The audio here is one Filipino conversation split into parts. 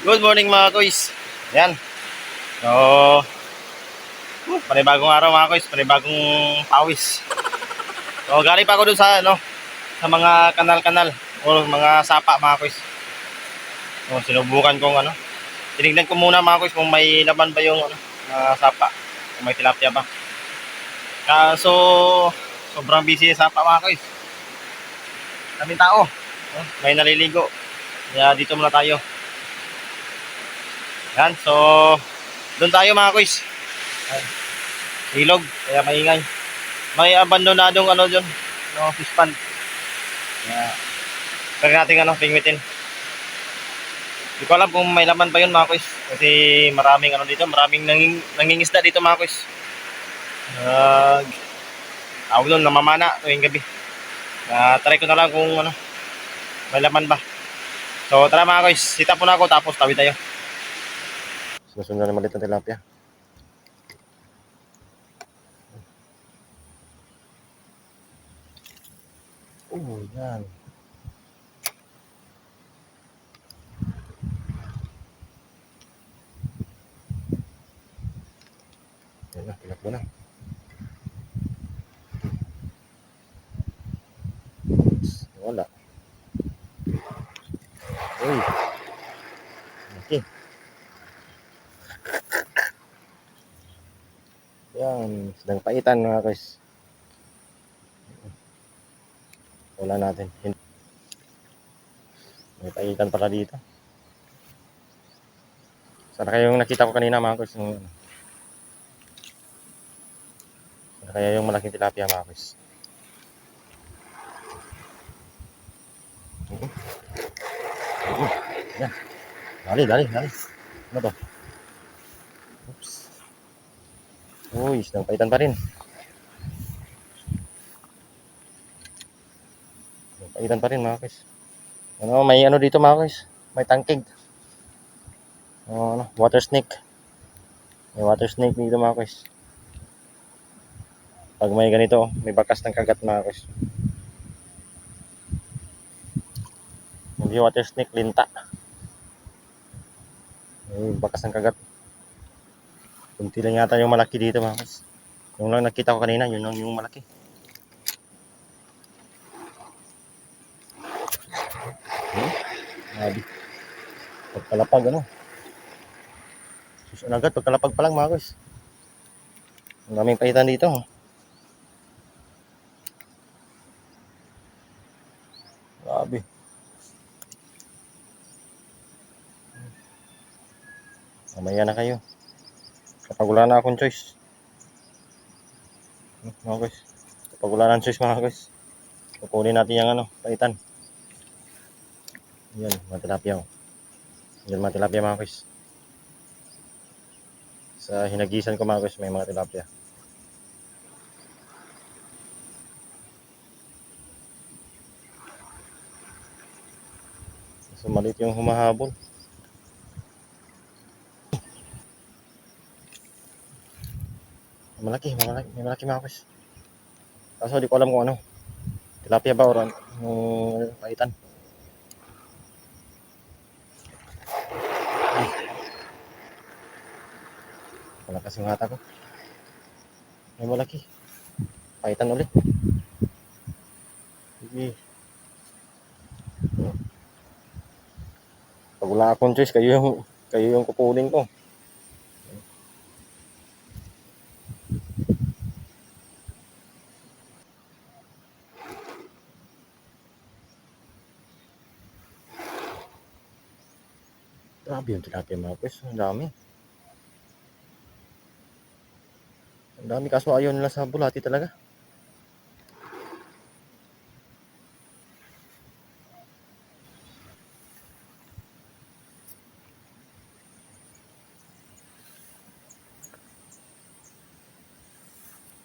Good morning mga kuys. Yan. So, uh, panibagong araw mga kuys, panibagong pawis. So, galing pa ako dun sa, ano, sa mga kanal-kanal o mga sapa mga kuys. So, sinubukan kong, ano, tinignan ko muna mga kuys kung may laman ba yung, ano, mga sapa. Kung may tilapia ba. Kaso, sobrang busy yung sapa mga kuys. Daming tao. May naliligo. Kaya dito muna tayo. Yan, so doon tayo mga. Yan. Ilog, kaya maingay. May abandonadong ano dyan, no, fish pond. Kaya, pwede natin ano, pingwitin. Hindi ko alam kung may laman pa yun mga kuys. Kasi maraming ano dito, maraming nanging, nangingisda dito mga kuys. Nag, tawag doon, namamana tuwing gabi. Kaya try ko na lang kung ano, may laman ba. So tara mga kuys, sita po na ako tapos tawid tayo. Susunod na maliit na tilapia. Oh, yan. Yan na, tinakbo na. Wala. Uy. Okay. Yan, sedang paitan mga guys. Wala natin. May paitan pala dito. Sana kaya yung nakita ko kanina mga guys. Sana kaya yung malaking tilapia mga guys. Oo. Yan. Dali, dali, dali. Ano to? Uy, sedang paitan pa rin. Paitan pa rin mga guys. Ano, may ano dito mga guys. May tangkig. Oh, ano, water snake. May water snake dito mga guys. Pag may ganito, may bakas ng kagat mga guys. Hindi water snake, linta. May bakas ng kagat. Kunti lang yata yung malaki dito mga guys. Yung lang nakita ko kanina, yun lang yung malaki. Hmm? Grabe. Pagkalapag ano. Susun agad, pagkalapag pa lang mga guys. Ang daming pahitan dito. oh. Grabe. Mamaya na kayo. Kapag wala na akong choice. Hmm, Mga guys. Kapag wala na choice mga guys. Kukunin natin yung ano, paitan. Yan, mga tilapia. oh. Yan mga mga guys. Sa hinagisan ko mga guys, may mga tilapia. So maliit yung humahabol. Malaki, malaki, may malaki mga guys. Kaso di ko alam kung ano. Tilapia ba or ano, yung paitan. Malakas yung hata ko. May malaki. Paitan ulit. Sige. Pag wala akong choice, kayo yung, kayo yung kukunin ko. Grabe yung tilapia mga guys. Ang dami. Ang dami kaso ayaw nila sa bulati talaga.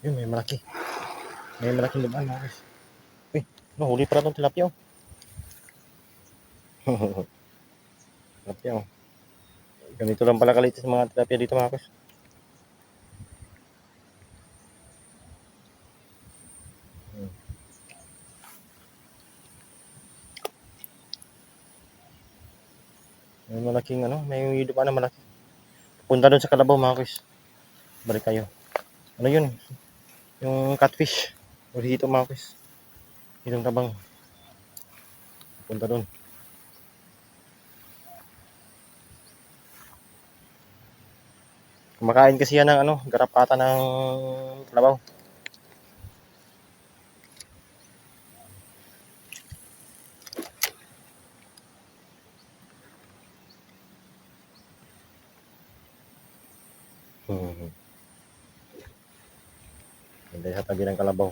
Yun, may malaki. May malaking lumaan mga guys. Uy, nahuli pala itong tilapia oh. tilapia oh. Ganito lang pala kalit sa mga tilapia dito mga guys. May malaki malaking ano, may hilo pa na malaki. Punta doon sa kalabaw mga kuys. Balik kayo. Ano yun? Yung catfish. O hito mga kuys. Hitong tabang. Punta doon. Kumakain kasi yan ng ano, garapata ng kalabaw. Hmm. Hindi sa tabi ng kalabaw.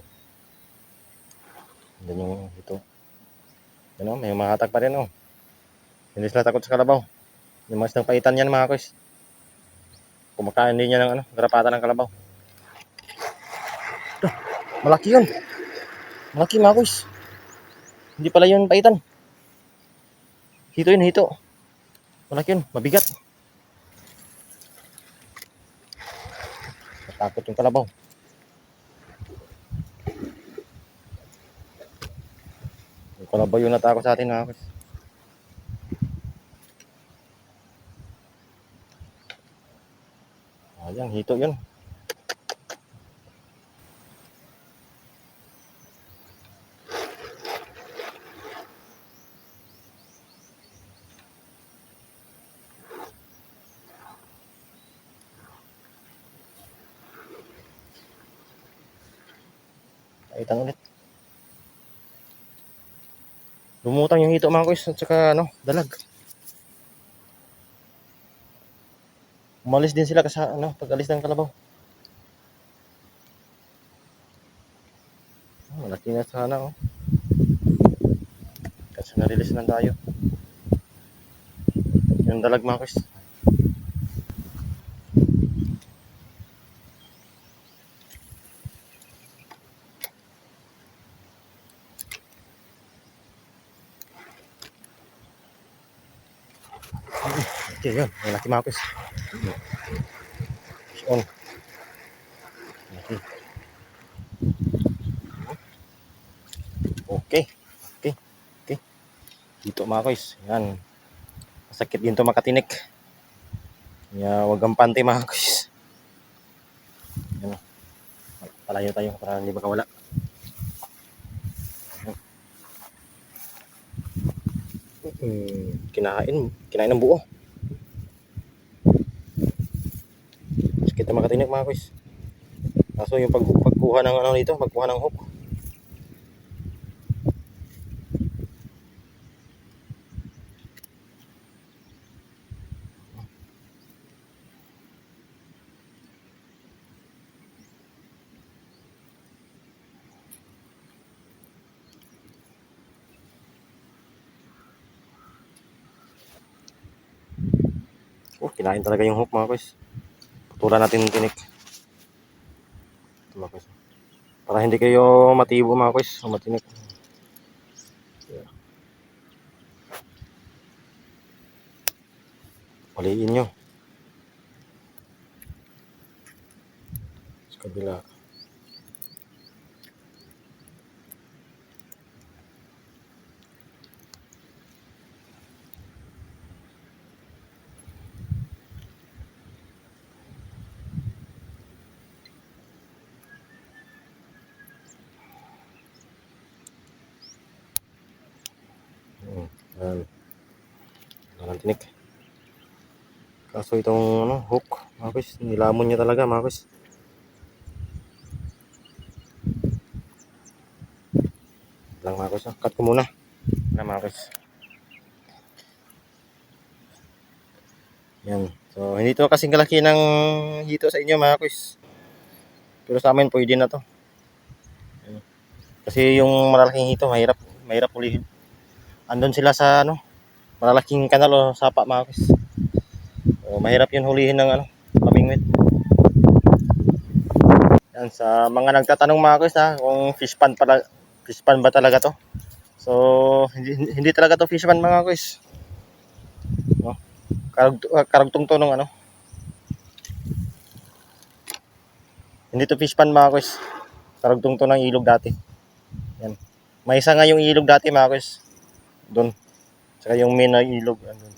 Yan yung ito. Ano, may mahatag pa rin oh. Hindi sila takot sa kalabaw. Yung mga sinang paitan yan mga kuys. Kumakain din niya ng ano, garapata ng kalabaw. Dah, malaki yun. Malaki mga. Hindi pala yun paitan. Hito yun, hito. Malaki yun, mabigat. Natakot yung kalabaw. Yung kalabaw yung natakot sa atin mga. Ayan, hito yun. Kaitan ulit. Lumutang yung hito mga kuys at saka ano, dalag. Umalis din sila kasi ano, pag alis ng kalabaw. Oh, malaki na sana oh. Kasi na-release na tayo. Yung dalag mga. Okay, yun. Malaki mga kuys. On. Malaki. Okay. Okay. Okay. Dito mga kuys. Yan. Masakit din to makatinik. Kaya wag ang pante mga kuys. Yan. Palayo tayo para hindi makawala. Hmm, kinain, kinain ng buo. Sakit na makatinik mga kuys. Kaso yung pag pagkuha ng ano dito, pagkuha ng hook. Oh, kinain talaga yung hook mga kuys. Putulan natin tinik. Ito. Para hindi kayo matibo mga kuys o matinik. Yeah. Paliin nyo. Sa kabila. Hmm, Ayan. Wala ng tinik. Kaso itong ano, hook, mga kuys, nilamon niya talaga mga kuys. Lang mga kuys, ah. cut ko muna. Wala mga kuys. Yan. So, hindi to kasing kalaki ng hito sa inyo mga kuys. Pero sa amin pwede na to. Kasi yung malalaking hito, mahirap, mahirap ulihin. Andun sila sa ano, malalaking kanal o sapa mga kuys. So, mahirap yun hulihin ng ano, kamingwit. Yan, sa mga nagtatanong mga kuys ha, kung fish pan pala, fish pan ba talaga to? So, hindi, hindi talaga to fish pan mga kuys. No? Karag, karagtong to ng ano. Hindi to fish pan mga kuys. Karagtong to ng ilog dati. Yan. May isa nga yung ilog dati mga kuys. Doon. Saka yung main na ilog. Andun.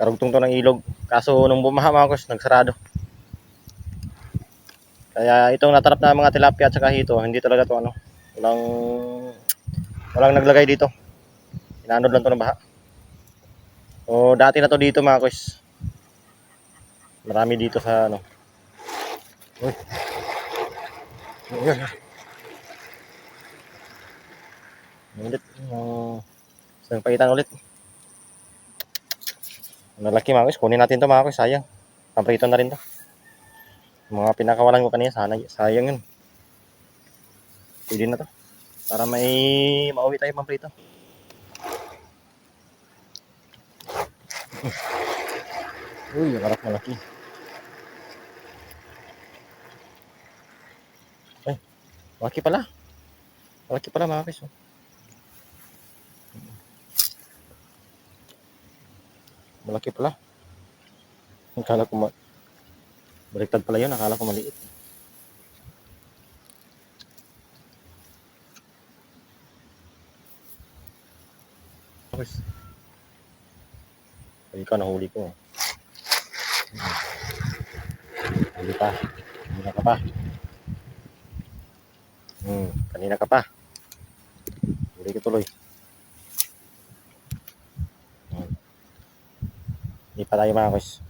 Karugtong to ng ilog. Kaso nung bumaha mga kus, nagsarado. Kaya itong natarap na mga tilapia at saka hito, hindi talaga to ano. Walang walang naglagay dito. Inanod lang to ng baha. O dati na to dito mga kus. Marami dito sa ano. Uy. Uy. Ulit. Uh, isang pagitan ulit. Nalaki mga kus. Kunin natin to mga kus. Sayang. Pamprito na rin to. Mga pinakawalan ko kanina. Sana, sayang yun. Pwede na to. Para may mauwi tayo pamprito. Uy, ang harap malaki. Ay, malaki pala. Malaki pala mga kus. Malaki pala. Akala ko ma... Baliktad pala yun. Akala ko maliit. Okay. Ay, ikaw nahuli ko. Huli pa. Kanina ka pa. Hmm, kanina ka pa. Huli ko tuloy. Hindi pa tayo mga kus.